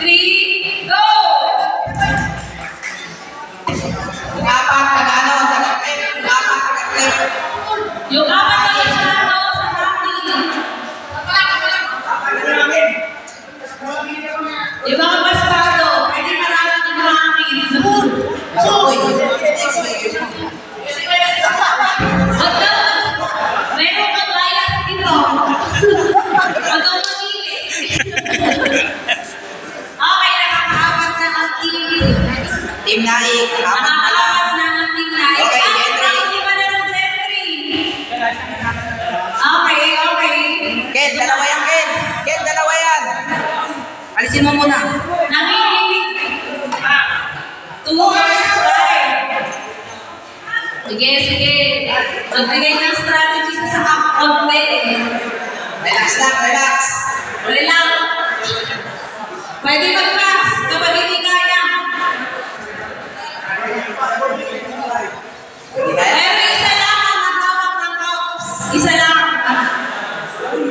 three, Team Naik, apat na lang. Nakakaapat na ang team na. Okay, ng Henry. Okay, okay. Ken, dalawa yan, Ken. Ken, dalawa yan. Alisin mo muna. Two hours, five. Sige, sige. Magbigay ng strategy sa sa konti. Relax lang, relax. Relax. Pwede mag-pass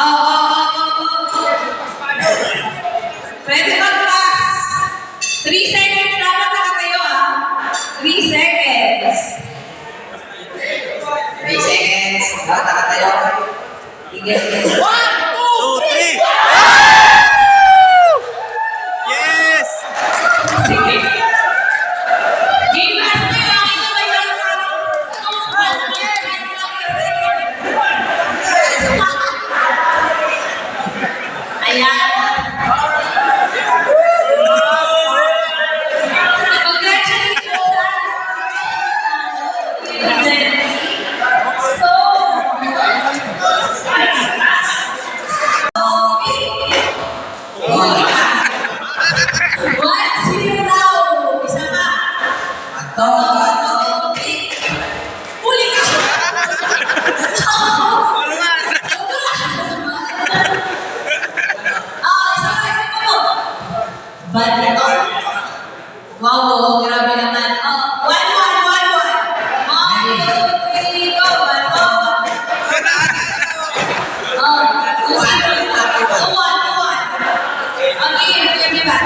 Oo, oo, oo, oo. Pwede mag-pass. Three seconds dapat ah. Three seconds. Three seconds. Ah, nakatayo. Sige. One, Badminton. Wow, wow, grabe naman. Oh, one, one, one, one. One, two, three, go. One, one, one. Oh, two, zero. Two, one, two, one. Okay, sige ba?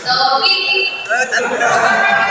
So, kick.